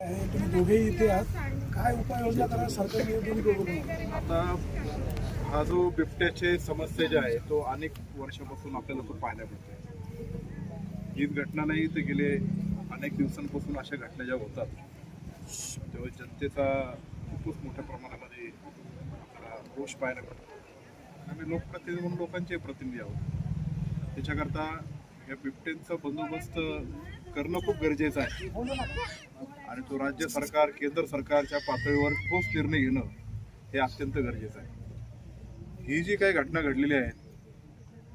दोघेही इथे आहात. काय उपाययोजना करा सरकारने दोन्ही दोघं मिळून? आता हा जो बिबट्याचे समस्या जे आहे तो अनेक वर्षापासून आपल्याला तो पाहायला मिळतो हीच घटना नाही तर गेले अनेक दिवसांपासून अशा घटना ज्या होतात तेव्हा जनतेचा खूपच मोठ्या प्रमाणामध्ये आपल्याला रोष पाहायला मिळतो. आम्ही लोकप्रतिनिधी म्हणून लोकांचे प्रतिनिधी आहोत. त्याच्याकरता या बिबट्यांचा बंदोबस्त करणं खूप गरजेचं आहे. आणि तो राज्य सरकार केंद्र सरकारच्या पातळीवर ठोस निर्णय घेणं हे अत्यंत गरजेचं आहे. ही जी काही घटना घडलेली आहे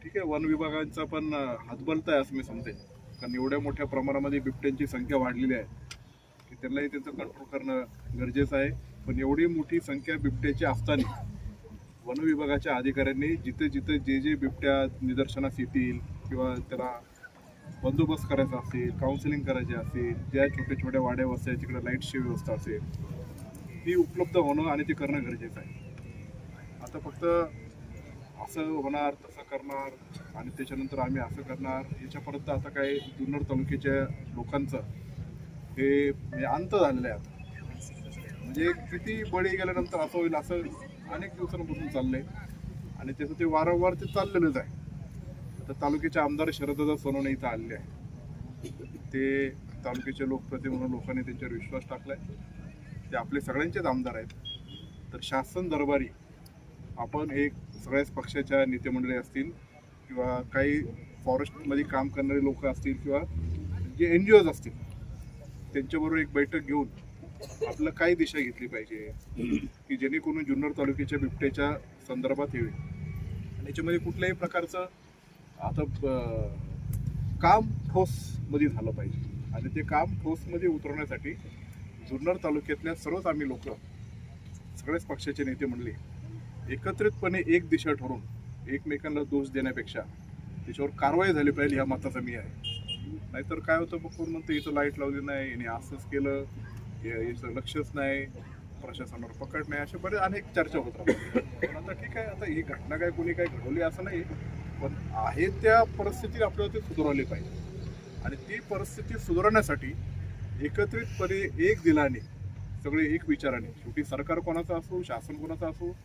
ठीक आहे वन विभागांचा पण हातबलत आहे असं मी समजेन. कारण एवढ्या मोठ्या प्रमाणामध्ये बिबट्यांची संख्या वाढलेली आहे की त्यांनाही त्यांचं कंट्रोल करणं गरजेचं आहे. पण एवढी मोठी संख्या बिबट्याची असताना वन विभागाच्या अधिकाऱ्यांनी जिथे जिथे जे जे बिबट्या निदर्शनास येतील किंवा त्याला बंदोबस्त करायचा असेल काउन्सिलिंग करायचे असेल ज्या छोट्या छोट्या वाड्या वस्त्या तिकडे लाईटची व्यवस्था असेल ती उपलब्ध होणं आणि ते करणं गरजेचं आहे. आता फक्त असं होणार तसं करणार आणि त्याच्यानंतर आम्ही असं करणार याच्यापर्यंत आता काय जुन्नर तालुक्याच्या लोकांचं हे म्हणजे अंत झालेलं आहे आता. म्हणजे किती बळी गेल्यानंतर असं होईल असं अनेक दिवसांपासून आहे आणि त्याचं ते वारंवार ते चाललेलंच आहे. तर तालुक्याचे आमदार शरददा सोनवणे इथं आलेले आहे ते तालुक्याचे लोकप्रतिनिधी म्हणून लोकांनी त्यांच्यावर विश्वास टाकला आहे ते आपले सगळ्यांचेच आमदार आहेत. तर शासन दरबारी आपण एक सगळ्याच पक्षाच्या नेतेमंडळी असतील किंवा काही फॉरेस्टमध्ये काम करणारे लोक असतील किंवा जे एन जी ओज असतील त्यांच्याबरोबर एक बैठक घेऊन आपलं काय दिशा घेतली पाहिजे? की जेणेकरून जुन्नर तालुक्याच्या बिबट्याच्या संदर्भात येईल आणि याच्यामध्ये कुठल्याही प्रकारचं आता काम ठोसमध्ये झालं पाहिजे. आणि ते काम ठोसमध्ये उतरवण्यासाठी जुन्नर तालुक्यातल्या सर्वच आम्ही लोक सगळ्याच पक्षाचे नेते म्हणले एकत्रितपणे एक दिशा ठरून एकमेकांना दोष देण्यापेक्षा त्याच्यावर कारवाई झाली पाहिजे ह्या मताचा मी आहे. नाहीतर काय होतं मग कोण म्हणतं इथं लाइट लावली नाही याने असंच केलं या- याचं लक्षच नाही प्रशासनावर पकड नाही अशा बरेच अनेक चर्चा होत राहतात. पण आता ठीक आहे आता ही घटना काय कोणी काय घडवली असं नाही. पण आहे त्या परिस्थिती आपल्याला ते सुधारवले पाहिजे. आणि ती परिस्थिती सुधारण्यासाठी एकत्रितपणे एक दिलाने सगळे एक विचाराने शेवटी सरकार कोणाचं असो शासन कोणाचं असो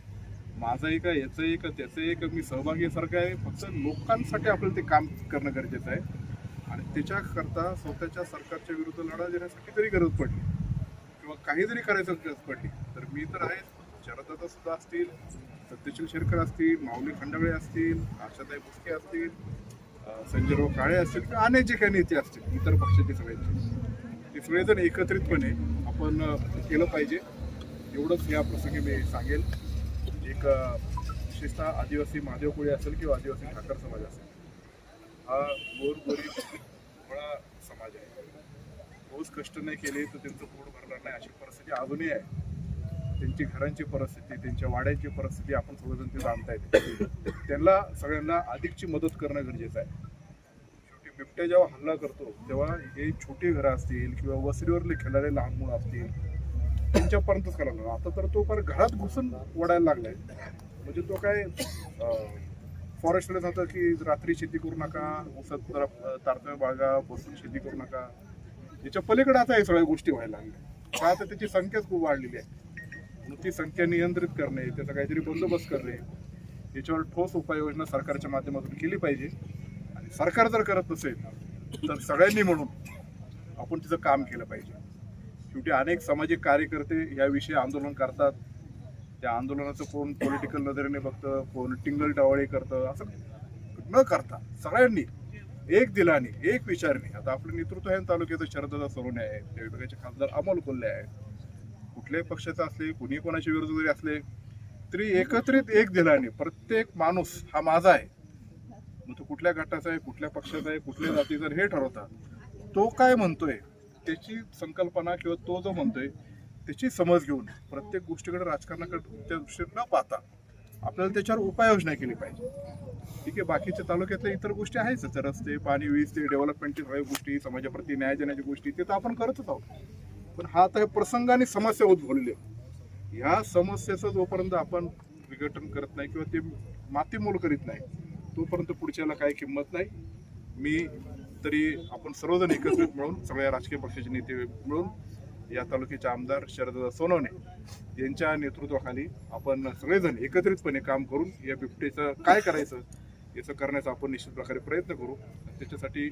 माझं एक आहे याचं एक त्याचं एक मी सहभागी आहे सारखं आहे फक्त लोकांसाठी आपल्याला ते काम करणं गरजेचं आहे. आणि त्याच्याकरता स्वतःच्या सरकारच्या विरुद्ध लढा देण्यासाठी तरी गरज पडली किंवा काही जरी करायचं गरज पडली तर मी तर आहे शरदत्ता सुद्धा असतील सत्यशील शेरकर असतील माऊली खंडवळे असतील आशाताई बुसके असतील संजयराव काळे असतील किंवा अनेक जे काही नेते असतील इतर पक्षाचे सगळ्यांचे. ते सगळेजण एकत्रितपणे आपण केलं पाहिजे. एवढंच या प्रसंगी मी सांगेल. एक विशेषतः आदिवासी महादेव कोळी असेल किंवा आदिवासी ठाकर समाज असेल हा गोरगोरी बळा समाज आहे. रोज कष्ट नाही केले तर त्यांचं पोट भरणार नाही अशी परिस्थिती अजूनही आहे. त्यांची घरांची परिस्थिती त्यांच्या वाड्यांची परिस्थिती आपण सगळेजण ते जाणता येते त्यांना सगळ्यांना अधिकची मदत करणं गरजेचं आहे. शेवटी बिबट्या जेव्हा हल्ला करतो तेव्हा हे छोटी घरं असतील किंवा वसरीवरले खेळणारे लहान मुलं असतील त्यांच्यापर्यंतच करायला लागला आता तर तो फार घरात घुसून ओढायला लागलाय. म्हणजे तो काय फॉरेस्टला जातं की रात्री शेती करू नका ऊसात जरा तारतम्य बागा बसून शेती करू नका. याच्या पलीकडे आता हे सगळ्या गोष्टी व्हायला लागल्या. का तर त्याची संख्याच खूप वाढलेली आहे. म्हणून ती संख्या नियंत्रित करणे त्याचा काहीतरी बंदोबस्त करणे याच्यावर ठोस उपाययोजना सरकारच्या माध्यमातून केली पाहिजे. आणि सरकार जर करत नसेल तर सगळ्यांनी म्हणून आपण तिचं काम केलं पाहिजे. शेवटी अनेक सामाजिक कार्यकर्ते याविषयी आंदोलन करतात. त्या आंदोलनाचं कोण पॉलिटिकल नजरेने बघतं कोण टिंगल टावळे करतं असं न करता सगळ्यांनी एक दिलाने एक विचारणे. आता आपलं नेतृत्व आहे तालुक्याचं शरददा सरोने आहे त्या विभागाचे खासदार अमोल कोल्हे आहेत. कुठल्याही पक्षाचे असले कुणी कोणाच्या विरोध जरी असले तरी एकत्रित एक दिलाने प्रत्येक माणूस हा माझा आहे. मग तो कुठल्या गटाचा आहे कुठल्या पक्षाचा आहे कुठल्या जातीचा हे ठरवतात तो काय म्हणतोय त्याची संकल्पना किंवा तो जो म्हणतोय त्याची समज घेऊन प्रत्येक गोष्टीकडे राजकारणाकडे त्या दृष्टीने न पाहता आपल्याला त्याच्यावर उपाययोजना केली पाहिजे. ठीक आहे बाकीच्या तालुक्यातल्या इतर गोष्टी आहेच. रस्ते पाणी वीज ते डेव्हलपमेंटची सगळ्या गोष्टी समाजाप्रती न्याय देण्याच्या गोष्टी ते तर आपण करतच आहोत. पण हा आता हे प्रसंगाने समस्या उद्भवलेली आहे ह्या समस्येचं जोपर्यंत आपण विघटन करत नाही किंवा ते मातीमोल करीत नाही तोपर्यंत पुढच्याला काही किंमत नाही. मी तरी आपण सर्वजण एकत्रित मिळून सगळ्या राजकीय पक्षाचे नेते मिळून या तालुक्याचे आमदार शरद सोनवणे यांच्या नेतृत्वाखाली आपण सगळेजण एकत्रितपणे काम करून या बिबटेचं काय करायचं याचं करण्याचा आपण निश्चित प्रकारे प्रयत्न करू. त्याच्यासाठी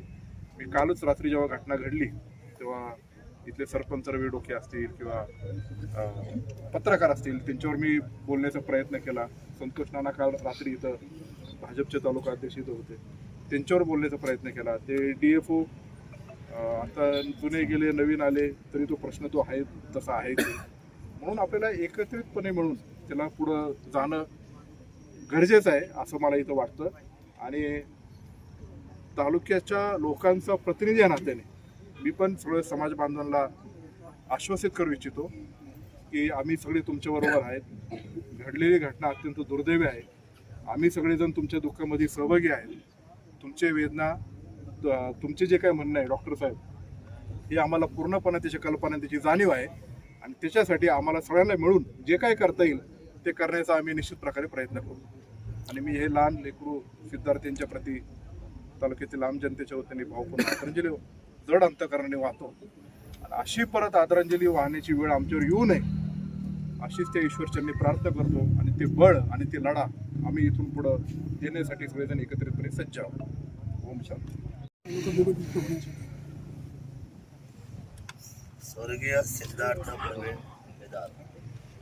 मी कालच रात्री जेव्हा घटना घडली तेव्हा इथले सरपंच रवी डोके असतील किंवा पत्रकार असतील त्यांच्यावर मी बोलण्याचा प्रयत्न केला. संतोष नाना काल रात्री इथं भाजपचे तालुका अध्यक्ष इथं होते. त्यांच्यावर बोलण्याचा प्रयत्न केला. ते डी एफ ओ आता जुने गेले नवीन आले तरी तो प्रश्न तो आहे तसा आहे. म्हणून आपल्याला एकत्रितपणे मिळून त्याला पुढं जाणं गरजेचं आहे असं मला इथं वाटतं. आणि तालुक्याच्या लोकांचा प्रतिनिधी या नात्याने मी पण सगळं समाज बांधवांना आश्वासित करू इच्छितो की आम्ही सगळे तुमच्याबरोबर आहेत. घडलेली घटना अत्यंत दुर्दैवी आहे. आम्ही सगळेजण तुमच्या दुःखामध्ये सहभागी आहेत. तुमचे वेदना तुमचे जे काय म्हणणं आहे डॉक्टर साहेब हे आम्हाला पूर्णपणे त्याच्या कल्पना त्याची जाणीव आहे. आणि त्याच्यासाठी आम्हाला सगळ्यांना मिळून जे काय करता येईल ते करण्याचा आम्ही निश्चित प्रकारे प्रयत्न करू. आणि मी हे लहान लेकरू सिद्धार्थ यांच्या प्रती तालुक्यातील लांब जनतेच्या वतीने भावपूर्ण आदरांजली जड अंतकरणाने वाहतो. आणि अशी परत आदरांजली वाहण्याची वेळ आमच्यावर येऊ नये अशीच त्या ईश्वरचरणी प्रार्थना करतो. आणि ते बळ आणि ते लढा आम्ही इथून पुढं देण्यासाठी सगळेजण एकत्रितपणे सज्ज आहोत. ओम शांती. स्वर्गीय सिद्धार्थ प्रवीण केदार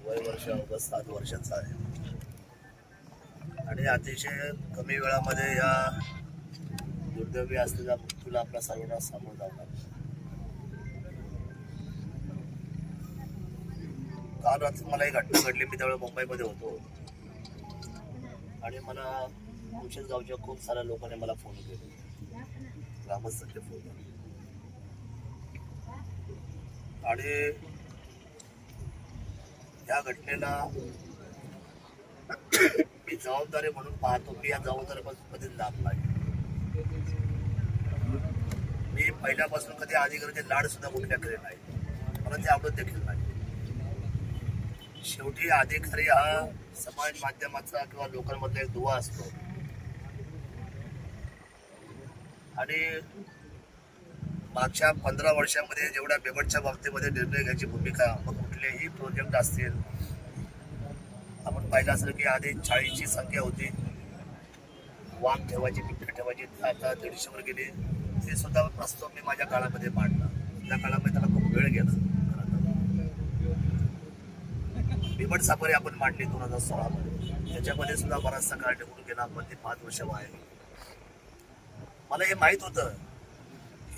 वय वर्ष अवघड सात वर्षाचा आहे. आणि अतिशय कमी वेळामध्ये या दुर्दैवी असलेल्या मृत्यूला आपला सर्वांना सामोरं जावं लागलं काल रात्री मला एक घटना घडली. मी त्यावेळेला मुंबईमध्ये होतो. आणि मला आमच्याच गावच्या खूप साऱ्या लोकांनी मला फोन केले. ग्रामस्थांचे फोन आणि या घटनेला मी जबाबदारी म्हणून पाहतो. मी या जबाबदारीपासून कधीच लाभ नाही. मी पहिल्यापासून कधी अधिकाराचे लाड सुद्धा कुठल्या केले नाही. मला ते आवडत देखील नाही. शेवटी अधिकारी हा समाज माध्यमाचा किंवा लोकांमधला एक दुवा असतो. आणि मागच्या पंधरा वर्षामध्ये जेवढ्या बेबटच्या बाबतीमध्ये निर्णय घ्यायची भूमिका मग कुठलेही प्रोजेक्ट असतील आपण पाहिलं असेल की आधी चाळीसची संख्या होती. वाम ठेवायची बिबट्या आता दीडशेवर गेले. ते सुद्धा प्रस्ताव मी माझ्या काळामध्ये मांडला. त्या काळामध्ये त्याला खूप वेळ गेला. बिबट साफारी आपण मांडली दोन हजार सोळामध्ये. त्याच्यामध्ये सुद्धा बराचसा काळ निघून गेला. पण ते पाच वर्ष आहे मला हे माहीत होतं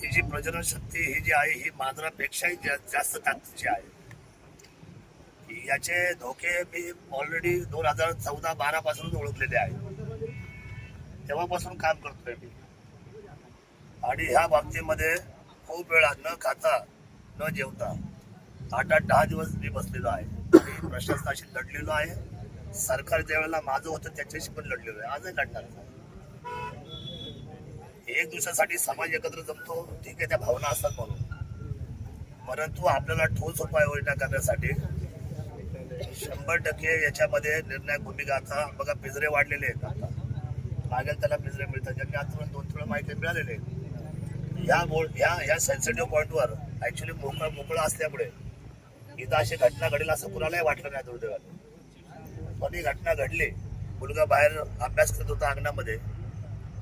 ही जी प्रजनन शक्ती ही जी आहे ही मांजरापेक्षाही जास्त ताकदीची आहे. याचे धोके मी ऑलरेडी दोन हजार चौदा बारा पासून ओळखलेले आहे तेव्हापासून काम करतोय मी. आणि ह्या बाबतीमध्ये खूप वेळा न खाता न जेवता आठ आठ दहा दिवस मी बसलेलो आहे. आणि प्रशासनाशी लढलेलो आहे. सरकार ज्या वेळेला माझं होतं त्याच्याशी पण लढलेलो आहे. आजही लढणार एक दिवसासाठी समाज एकत्र जमतो. ठीक आहे त्या भावना असतात म्हणून. परंतु आपल्याला ठोस उपाययोजना करण्यासाठी शंभर टक्के याच्यामध्ये निर्णायक भूमिका आता बघा पिंजरे वाढलेले आहेत आता. मागेल त्याला पिंजरे मिळतात. ज्यांनी आजपर्यंत दोन थोडं माहिती मिळालेले या बोल या या सेन्सिटिव्ह पॉईंटवर ॲक्च्युली मोकळा मोकळा असल्यामुळे इथं अशी घटना घडेल असं कुणालाही वाटलं नाही दुर्दैवाने. पण ही घटना घडली. मुलगा बाहेर अभ्यास करत होता अंगणामध्ये.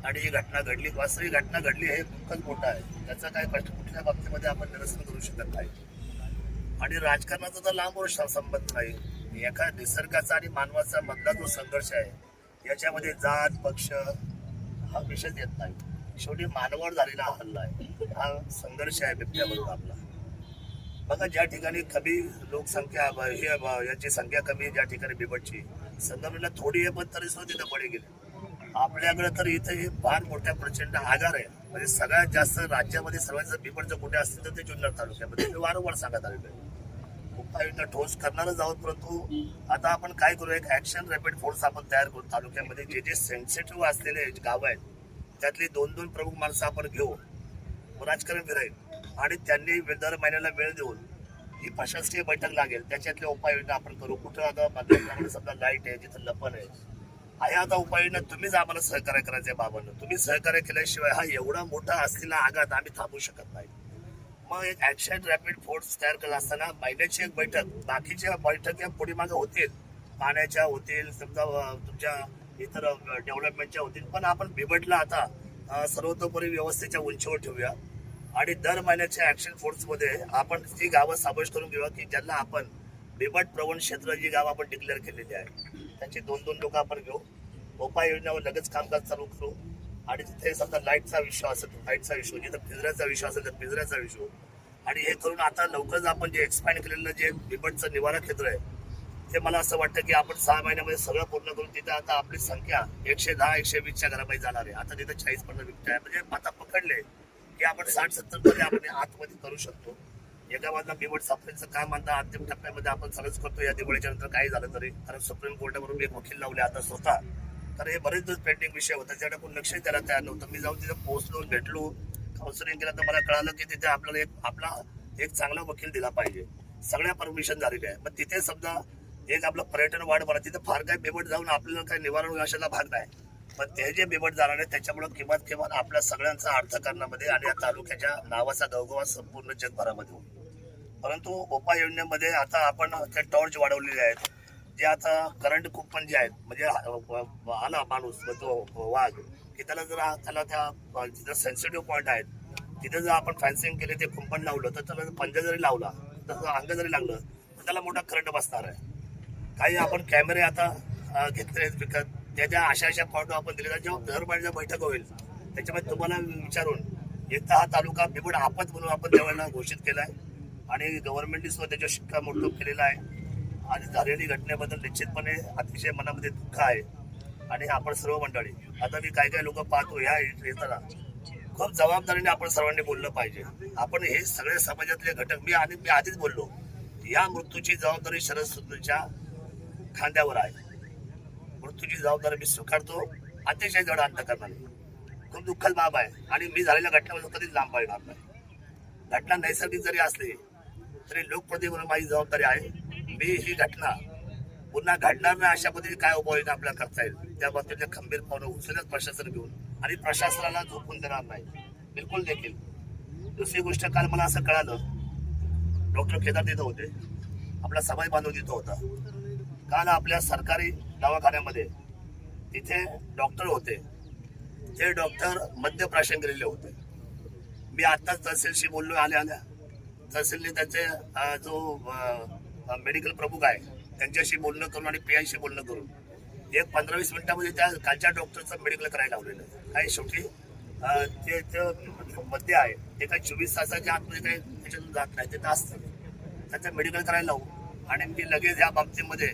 आणि ही घटना घडली. वास्तविक घटना घडली हे दुःखच मोठं आहे. त्याचा काय कष्ट कुठल्या बाबतीमध्ये आपण निरसन करू शकत नाही. आणि राजकारणाचा तर लांब वर्ष संबंध नाही. एका निसर्गाचा आणि मानवाचा मधला जो संघर्ष आहे याच्यामध्ये जात पक्ष हा विषय येत नाही. शेवटी मानवावर झालेला हा हल्ला आहे. हा संघर्ष आहे बिबट्याबरोबर आपला. बघा ज्या ठिकाणी कमी लोकसंख्या हे याची संख्या कमी ज्या ठिकाणी बिबटची संगमनेरला थोडी आहे पण तरी सुद्धा तिथं पडे गेले. आपल्याकडे तर इथे हे फार मोठ्या प्रचंड आजार आहे. म्हणजे सगळ्यात जास्त राज्यामध्ये सर्वात जर बिबट जर कुठे असतील तर ते जुन्नर तालुक्यामध्ये. वारंवार सांगत आलेलं आहे. उपाययोजना ठोस करणारच आहोत परंतु आता आपण काय करू एक ऍक्शन रॅपिड फोर्स आपण तयार करू. तालुक्यामध्ये जे जे सेन्सिटिव्ह असलेले गाव आहेत त्यातली दोन दोन प्रमुख माणसं आपण घेऊ. राजकारण फिराईल आणि त्यांनी दर महिन्याला वेळ देऊन ही प्रशासकीय बैठक लागेल. त्याच्यातल्या उपाययोजना आपण करू. कुठं आता मध्यंतरामध्ये समजा लाइट आहे जिथं लपन आहे. आहे आता उपाययोजना. तुम्हीच आम्हाला सहकार्य करायचं आहे बाबांना. तुम्ही सहकार्य केल्याशिवाय हा एवढा मोठा असलेला आघात आम्ही थांबू शकत नाही. मग एक ऍक्शन रॅपिड फोर्स तयार करत असताना महिन्याची एक बैठक बाकीच्या बैठक या पुढे मागे होतील. पाण्याच्या होतील समजा तुमच्या इतर डेव्हलपमेंटच्या होतील. पण आपण बिबटला आता सर्वतोपरी व्यवस्थेच्या उंचीवर ठेवूया. आणि दर महिन्याच्या ऍक्शन फोर्समध्ये आपण ती गावं समावेश करून घेऊया की ज्यांना आपण बिबट प्रवण क्षेत्र जी गावं आपण डिक्लेअर केलेली आहे त्यांचे दोन दोन लोक आपण घेऊ. उपाययोजनावर लगेच कामकाज चालू करू. आणि तिथे समजा लाईटचा विषय असेल तर लाईटचा विषय जिथं पिंजऱ्याचा विषय असेल तर पिंजऱ्याचा विषय आणि हे करून आता लवकरच आपण जे एक्सपॅन्ड केलेलं जे बिबटचं निवारा क्षेत्र आहे ते मला असं वाटतं की आपण सहा महिन्यामध्ये सगळं पूर्ण करून तिथे आता आपली संख्या एकशे दहा एकशे वीसच्या घरामध्ये जाणार आहे. आता तिथे चाळीस पन्नास बिबट्या आहे. म्हणजे आता पकडले की आपण साठ सत्तरमध्ये आपण आतमध्ये करू शकतो. एका बाजूला बिबट सापडेचं काम आता अंतिम टप्प्यामध्ये आपण सगळंच करतो या दिवाळीच्या नंतर काही झालं तरी. कारण सुप्रीम कोर्टावरून एक वकील लावले आता स्वतः. तर हे बरेच दिवस पेंडिंग विषय होता. त्याच्याकडे कोण लक्ष द्यायला तयार नव्हतं. मी जाऊन तिथे पोहोचलो भेटलो. काउन्सिलिंग केलं तर मला कळालं की तिथे आपल्याला एक आपला एक चांगला वकील दिला पाहिजे. सगळ्या परमिशन झालेल्या आहे मग तिथे समजा एक आपलं पर्यटन वाढ बरा तिथे फार काय बिबट जाऊन आपल्याला काही निवारण अशाला भाग नाही. पण ते जे बिबट जाणार आहे त्याच्यामुळे किमान किमान आपल्या सगळ्यांचा अर्थकारणामध्ये आणि या तालुक्याच्या नावाचा गौगवा संपूर्ण जगभरामध्ये होईल. परंतु उपाययोजनेमध्ये आता आपण ते टॉर्च वाढवलेले आहेत. जे आता करंट कुपन जे आहेत म्हणजे आला माणूस तो वाघ की त्याला जर त्याला त्या जिथं सेन्सिटिव्ह पॉईंट आहेत तिथे जर आपण फॅन्सिंग केले ते कुंपण लावलं तर त्याला पंजा जरी लावला तसं अंग जरी लागलं तर त्याला मोठा करंट बसणार आहे. काही आपण कॅमेरे आता घेतले आहेत विकत. त्याच्या अशा अशा पॉईंट आपण दिले जेव्हा दर महिन्याचा बैठक होईल त्याच्यामध्ये तुम्हाला विचारून येता हा तालुका बिबड आपत म्हणून आपण त्यावेळेला घोषित केला आहे आणि गव्हर्नमेंटने सुद्धा त्याच्या शिक्कामोर्तब केलेला आहे. आणि झालेली घटनेबद्दल निश्चितपणे अतिशय मनामध्ये दुःख आहे. आणि आपण सर्व मंडळी आता मी काय काय लोक पाहतो ह्या येताना. खूप जबाबदारीने आपण सर्वांनी बोललं पाहिजे. आपण हे सगळे समाजातले घटक मी आणि मी आधीच बोललो या मृत्यूची जबाबदारी शरद सुंदरच्या खांद्यावर आहे. मृत्यूची जबाबदारी मी स्वीकारतो अतिशय जड अंत करणार खूप दुःखद बाब आहे. आणि मी झालेल्या घटनेपासून कधीच लांब पाळणार नाही. घटना नैसर्गिक जरी असली तरी लोकप्रतिनिधी म्हणून माझी जबाबदारी आहे. मी ही घटना पुन्हा घडणार नाही अशा पद्धतीने काय उपाययोजना आपल्याला करता येईल त्या बाबतीत खंबीर पावलं उचलत प्रशासन घेऊन आणि प्रशासनाला झोपून देणार नाही. बिलकुल देखील. दुसरी गोष्ट काल मला असं कळालं डॉक्टर केदार तिथं होते. आपला समाज बांधव तिथं होता. काल आपल्या सरकारी दवाखान्यामध्ये तिथे डॉक्टर होते. ते डॉक्टर मद्यप्राशन केलेले होते. मी आत्ताच तहसीलशी बोललो आल्या आल्या. तहसीलने त्याचे जो मेडिकल प्रमुख आहे त्यांच्याशी बोलणं करून आणि पी बोलणं करून. एक पंधरा वीस मिनिटामध्ये त्या कालच्या डॉक्टरचं मेडिकल करायला लावलेलं. काय काही शेवटी ते ते मध्य आहे. ते काय चोवीस तासाच्या आतमध्ये काही त्याच्यातून जात नाही. ते तर असतं त्याचं मेडिकल करायला लावू. आणि मी लगेच या बाबतीमध्ये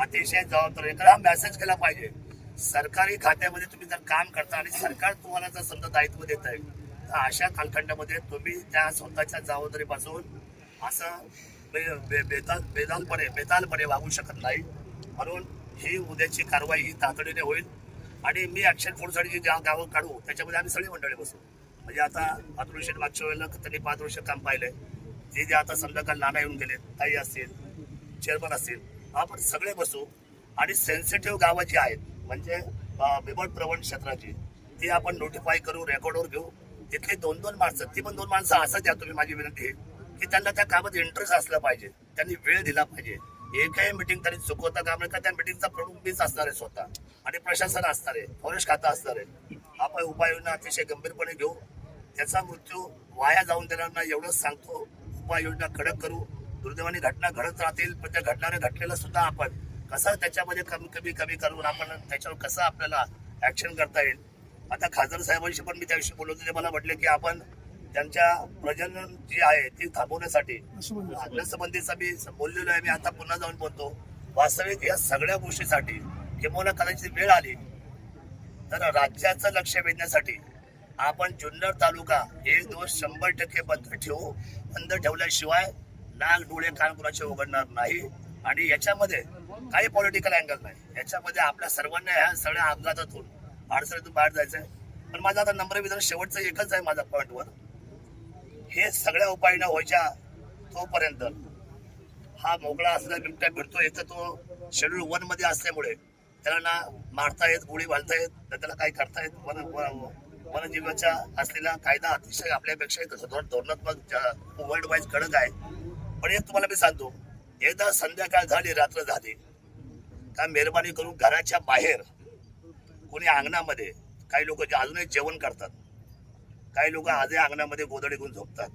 अतिशय जबाबदार कारण हा मेसेज केला पाहिजे. सरकारी खात्यामध्ये तुम्ही जर काम करता आणि सरकार तुम्हाला जर समजा दायित्व देत आहे तर अशा कालखंडामध्ये तुम्ही त्या स्वतःच्या जबाबदारीपासून असं बे- बे- बेताल बेदालपणे बेतालपणे वागू शकत नाही. म्हणून ही उद्याची कारवाई ही तातडीने होईल. आणि मी ॲक्शन फोर्ससाठी जी ज्या गावं काढू त्याच्यामध्ये आम्ही सगळी मंडळी बसू. म्हणजे आता अतुल मागच्या वेळेला त्यांनी पाच वर्ष काम पाहिलंय. ते जे आता संध्याकाळ नाना येऊन गेले ताई असतील चेअरमन असतील आपण सगळे बसू. आणि सेन्सिटिव्ह गावं जी आहेत म्हणजे बिबट प्रवण क्षेत्राची ती आपण नोटिफाय करू रेकॉर्डवर घेऊ. तिथली दोन दोन माणसं ती पण दोन माणसं असं द्या तुम्ही माझी विनंती. आहे की त्यांना त्या कामात इंटरेस्ट असला पाहिजे. त्यांनी वेळ दिला पाहिजे. एकही मिटिंग त्यांनी चुकवता कामे का त्या मिटिंगचा प्रमुख मीच असणार आहे स्वतः. आणि प्रशासन असणार आहे. फॉरेस्ट खातं असणार आहे. आपण उपाययोजना अतिशय गंभीरपणे घेऊ. त्याचा मृत्यू वाया जाऊन देणार एवढंच सांगतो. उपाययोजना कडक करू. दुर्दैवाने घटना घडत राहतील पण त्या घडणाऱ्या घटनेला सुद्धा आपण कसं त्याच्यामध्ये कमी कमी कमी करून आपण त्याच्यावर कसं आपल्याला ऍक्शन करता येईल? आता खासदार साहेबांशी पण मी त्याविषयी बोलवतो ते मला म्हटले की आपण त्यांच्या प्रजनन जी आहे ती थांबवण्यासाठी. लसबंदीचा मी बोललेलो आहे मी आता पुन्हा जाऊन बोलतो. वास्तविक या सगळ्या गोष्टीसाठी किंवा कदाचित वेळ आली तर राज्याचं लक्ष वेधण्यासाठी आपण जुन्नर तालुका एक दिवस शंभर टक्के बंद ठेवू बंद ठेवल्याशिवाय नाक डोळे कान कुणाचे उघडणार नाही. आणि याच्यामध्ये काही पॉलिटिकल अँगल नाही. याच्यामध्ये आपल्या सर्वांना ह्या सगळ्या अपघातातून अडचणीतून बाहेर जायचंय. पण माझा आता नंबर विधान शेवटचं एकच आहे माझा पॉईंटवर हे सगळ्या उपाययोजना व्हायच्या तोपर्यंत. हा मोकळा असला बिबट्या भेटतो एक तर तो शेड्यूल वनमध्ये असल्यामुळे त्याला ना मारता येत गोळी घालता येत ना त्याला काही करता येत वन- वनजीवाचा असलेला कायदा अतिशय आपल्यापेक्षा धोरण- धोरणात्मक वर्ल्ड वाईज कडक आहे पण एक तुम्हाला मी सांगतो एकदा संध्याकाळ झाली रात्र झाली का मेहरबानी करून घराच्या बाहेर कोणी अंगणामध्ये काही लोक अजूनही जेवण करतात काही लोक आजही अंगणामध्ये गोदडे घेऊन झोपतात.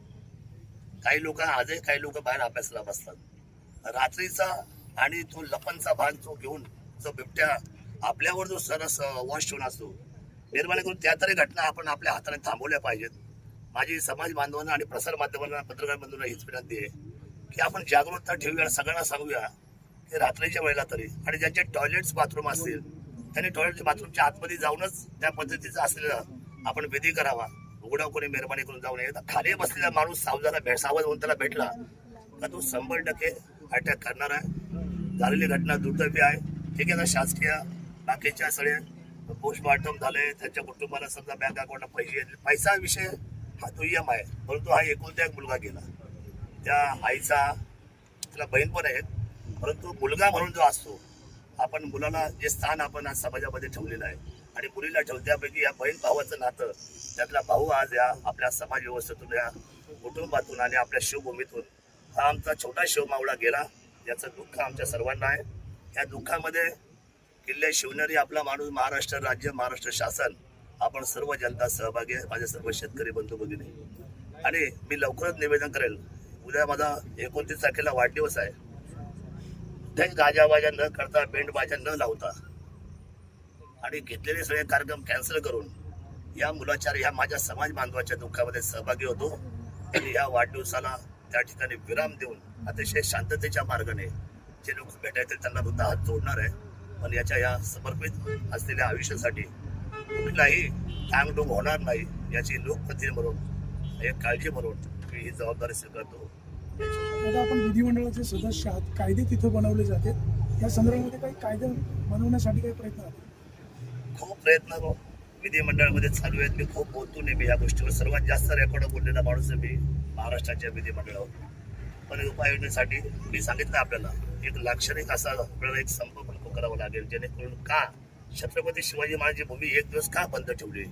काही लोक आजही काही लोक बाहेर अभ्यासाला बसतात. रात्रीचा आणि तो लपनचा भाग जो घेऊन जो बिबट्या आपल्यावर जो सरस वॉश ठेवून असतो निर्माण करून त्या तरी घटना आपण आपल्या हाताने थांबवल्या पाहिजेत. माझी समाज बांधवांना आणि प्रसार माध्यमांना पत्रकार बंधूंना हीच विनंती आहे की आपण जागरूकता ठेवूया सगळ्यांना सांगूया की रात्रीच्या वेळेला तरी आणि ज्यांचे टॉयलेट्स बाथरूम असतील त्यांनी टॉयलेट बाथरूमच्या आतमध्ये जाऊनच त्या पद्धतीचा असलेला आपण विधी करावा. उघडा कोणी मेहरबानी करून जाऊ नये. खाली बसलेला माणूस सावजाला भेट सावध होऊन त्याला भेटला. का तो शंभर टक्के अटॅक करणार आहे. झालेली घटना दुर्दैवी आहे. ठीक आहे ना शासकीय बाकीच्या सगळे पोस्टमॉर्टम झाले. त्यांच्या कुटुंबाला समजा बँक अकाउंटला पैसे येतील. पैसा विषय हा दुय्यम आहे. परंतु हा एकुलता एक मुलगा गेला. त्या आईचा तिला बहीण पण आहे परंतु मुलगा म्हणून जो असतो आपण मुलाला जे स्थान आपण आज समाजामध्ये ठेवलेलं आहे आणि मुलीला ठेवत्यापैकी या बहीण भावाचं नातं त्यातला भाऊ आज या आपल्या समाज व्यवस्थेतून या कुटुंबातून आणि आपल्या शिवभूमीतून हा आमचा छोटा शिवमावळा गेला. याचं दुःख आमच्या सर्वांना आहे. या दुःखामध्ये किल्ले शिवनेरी आपला माणूस महाराष्ट्र राज्य महाराष्ट्र शासन आपण सर्व जनता सहभागी आहे. माझे सर्व शेतकरी बंधू भगिनी. आणि मी लवकरच निवेदन करेल उद्या माझा एकोणतीस तारखेला वाढदिवस आहे. ते गाजावाजा न करता बेंडबाजा न लावता आणि घेतलेले सगळे कार्यक्रम कॅन्सल करून या मुलाच्या ह्या माझ्या समाज बांधवाच्या दुःखामध्ये सहभागी होतो. आणि या वाढदिवसाला त्या ठिकाणी विराम देऊन अतिशय शांततेच्या मार्गाने जे लोक भेटायचे त्यांना फक्त हात जोडणार आहे. पण याच्या या समर्पित असलेल्या आयुष्यासाठी कुठलाही टांगडोंग होणार नाही याची लोकप्रतिनिधी म्हणून एक काळजी म्हणून मी ही जबाबदारी स्वीकारतो. आता आपण विधिमंडळाचे सदस्य आहात. कायदे तिथं बनवले जाते. या संदर्भामध्ये काही कायदे बनवण्यासाठी काही प्रयत्न आहेत? खूप प्रयत्न विधिमंडळामध्ये चालू आहेत. मी खूप बोलतो नेहमी या गोष्टीवर. सर्वात जास्त रेकॉर्ड बोललेला माणूस आहे मी महाराष्ट्राच्या विधिमंडळावर. पण उपाययोजनेसाठी मी सांगितलं आपल्याला एक लाक्षणिक असा आपल्याला एक संप पण करावा लागेल जेणेकरून का छत्रपती शिवाजी महाराजांची भूमी एक दिवस का बंद ठेवली?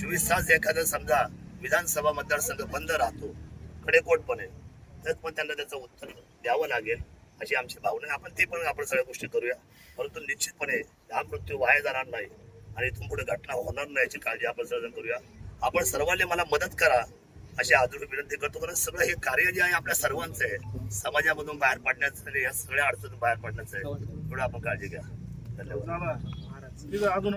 चोवीस तास एखादा समजा विधानसभा मतदारसंघ बंद राहतो कडेकोटपणे तर पण त्यांना त्याचं उत्तर द्यावं लागेल अशी आमची भावना आपण ते पण आपण सगळ्या गोष्टी करूया. परंतु निश्चितपणे हा मृत्यू वाया जाणार नाही. आणि इथून पुढे घटना होणार नाही याची काळजी आपण सर्वजण करूया. आपण सर्वांनी मला मदत करा अशी आदरून विनंती करतो कारण सगळं हे कार्य जे आहे आपल्या सर्वांचं आहे. समाजामधून बाहेर पडण्याचं आणि या सगळ्या अडचणीतून बाहेर पडण्याचं आहे. थोडं आपण काळजी घ्या. धन्यवाद. अजून